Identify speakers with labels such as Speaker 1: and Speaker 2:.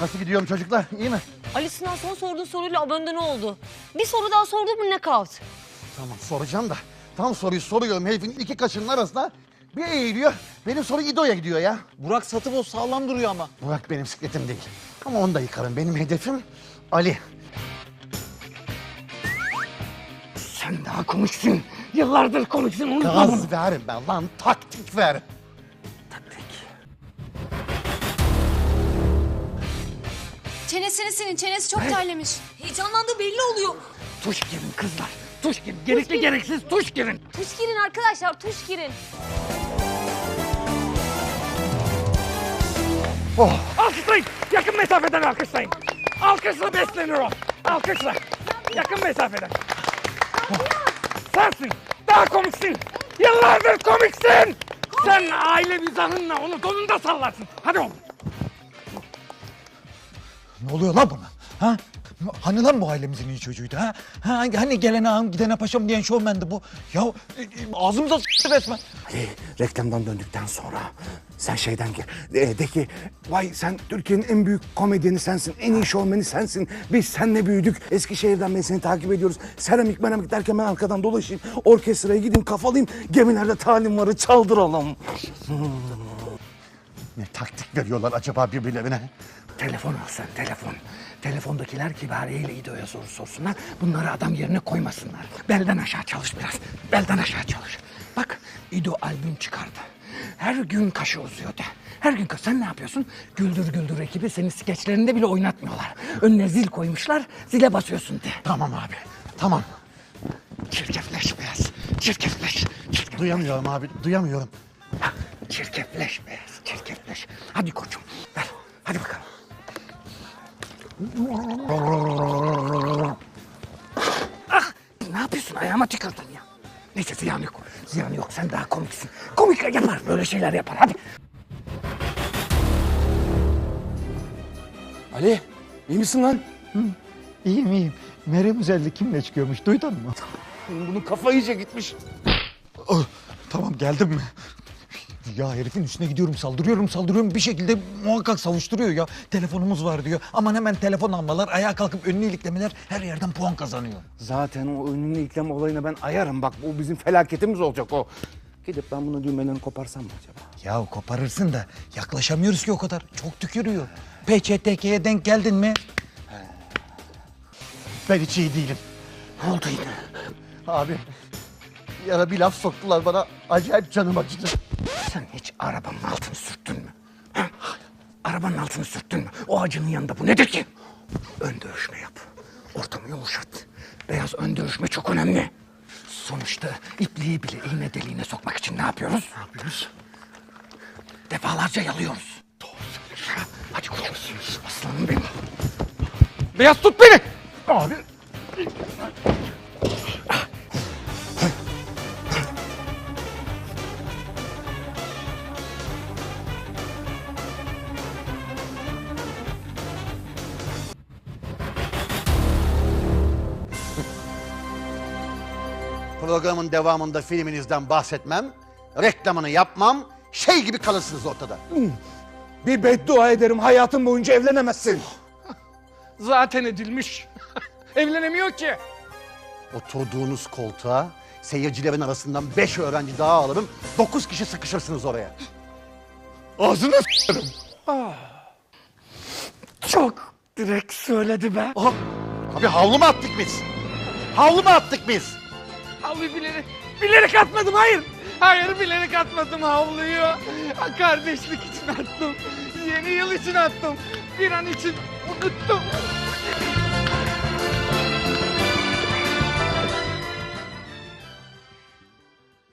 Speaker 1: Nasıl gidiyorum çocuklar? İyi mi?
Speaker 2: Ali Sinan son sorduğun soruyla abonde ne oldu? Bir soru daha sordun mu knockout?
Speaker 1: Tamam soracağım da. Tam soruyu soruyorum. Herifin iki kaşının arasında bir eğiliyor. Benim soru İdo'ya gidiyor ya.
Speaker 3: Burak Satıboz sağlam duruyor ama.
Speaker 1: Burak benim sikletim değil. Ama onu da yıkarım. Benim hedefim Ali.
Speaker 4: Sen daha komiksin. Yıllardır komiksin unutma bunu.
Speaker 1: Gaz verme lan taktik ver.
Speaker 5: Çenesini silin. Çenesi çok terlemiş. Heyecanlandığı belli oluyor.
Speaker 4: Tuş girin kızlar. Tuş girin. Gerekli gereksiz tuş girin.
Speaker 2: Tuş girin arkadaşlar tuş girin.
Speaker 4: Alkışlayın. Yakın mesafeden alkışlayın. Alkışla beslenir o. Alkışla. Yakın mesafeden. Sensin. Daha komiksin. Yıllardır komiksin. Sen aile mizahınla onu donunda sallarsın. Hadi oğlum.
Speaker 3: Ne oluyor lan buna? Ha? Hani lan bu ailemizin iyi çocuğuydu ha? ha hani- hani gelene ağam gidene paşam diyen şovmendi bu. Ya e, e, ağzımıza s**tı resmen.
Speaker 6: Ali reklamdan döndükten sonra sen şeyden gir. De, de ki vay sen Türkiye'nin en büyük komedyeni sensin. En iyi şovmeni sensin. Biz seninle büyüdük. Eskişehir'den beri seni takip ediyoruz. Seramik meramik derken ben arkadan dolaşayım. Orkestraya gideyim kafalayayım. Gemilerde talim varı çaldıralım.
Speaker 1: Ne taktik veriyorlar acaba birbirlerine?
Speaker 4: Telefon al sen telefon. Telefondakiler kibariyeyle İdo'ya soru sorsunlar. Bunları adam yerine koymasınlar. Belden aşağı çalış biraz. Belden aşağı çalış. Bak İdo albüm çıkardı. Her gün kaşı uzuyor de. Her gün kaşı. Sen ne yapıyorsun? Güldür Güldür ekibi seni skeçlerinde bile oynatmıyorlar. Önüne zil koymuşlar. Zile basıyorsun de.
Speaker 1: Tamam abi. Tamam.
Speaker 4: Çirkefleş beyaz. Çirkefleş. Çirkefleş.
Speaker 1: Duyamıyorum abi. Duyamıyorum.
Speaker 4: Çirkefleş beyaz. Çirkefleş. Hadi koçum. Ver. Hadi bakalım. Ah! Ne yapıyorsun? Ayağıma tükürdün ya. Neyse ziyan yok. Ziyan yok. Sen daha komiksin. Komik yapar. Böyle şeyler yapar. Hadi.
Speaker 6: Ali iyi misin lan?
Speaker 3: İyiyim iyiyim. Meryem Üzerli kimle çıkıyormuş duydun mu?
Speaker 6: Bunun kafa iyice gitmiş.
Speaker 3: Oh, tamam geldim mi? Ya herifin üstüne gidiyorum saldırıyorum saldırıyorum bir şekilde muhakkak savuşturuyor ya. Telefonumuz var diyor. Aman hemen telefon almalar, ayağa kalkıp önünü iliklemeler her yerden puan kazanıyor.
Speaker 6: Zaten o önünü iklem olayına ben ayarım. Bak bu bizim felaketimiz olacak o. Gidip ben bunu düğmelerini koparsam mı acaba?
Speaker 3: Ya koparırsın da yaklaşamıyoruz ki o kadar. Çok tükürüyor. PÇTK'ye denk geldin mi?
Speaker 1: Ben hiç iyi değilim.
Speaker 4: Ne oldu yine?
Speaker 1: Abi. Bir ara bir laf soktular bana. Acayip canım acıdı.
Speaker 4: Sen hiç arabanın altını sürttün mü? Ha? Arabanın altını sürttün mü? O acının yanında bu nedir ki? Ön dövüşme yap. Ortamı yumuşat. Beyaz ön dövüşme çok önemli. Sonuçta ipliği bile iğne deliğine sokmak için ne yapıyoruz? Ne yapıyoruz? Defalarca yalıyoruz. Doğru söylüyorsun. Hadi koçum. Aslanım benim. Beyaz tut beni. Abi.
Speaker 1: Programın devamında filminizden bahsetmem. Reklamını yapmam. Şey gibi kalırsınız ortada.
Speaker 6: Bir beddua ederim hayatın boyunca evlenemezsin.
Speaker 4: Zaten edilmiş. Evlenemiyor ki.
Speaker 1: Oturduğunuz koltuğa seyircilerin arasından beş öğrenci daha alırım. Dokuz kişi sıkışırsınız oraya. Ağzını s**arım.
Speaker 4: Çok direkt söyledi be.
Speaker 1: Aha, Abi havlu mu attık biz? Havlu mu attık biz?
Speaker 4: Havluyu bilerek, bilerek atmadım hayır. Hayır bilerek atmadım havluyu. Ha, Kardeşlik için attım. Yeni yıl için attım. Bir an için unuttum.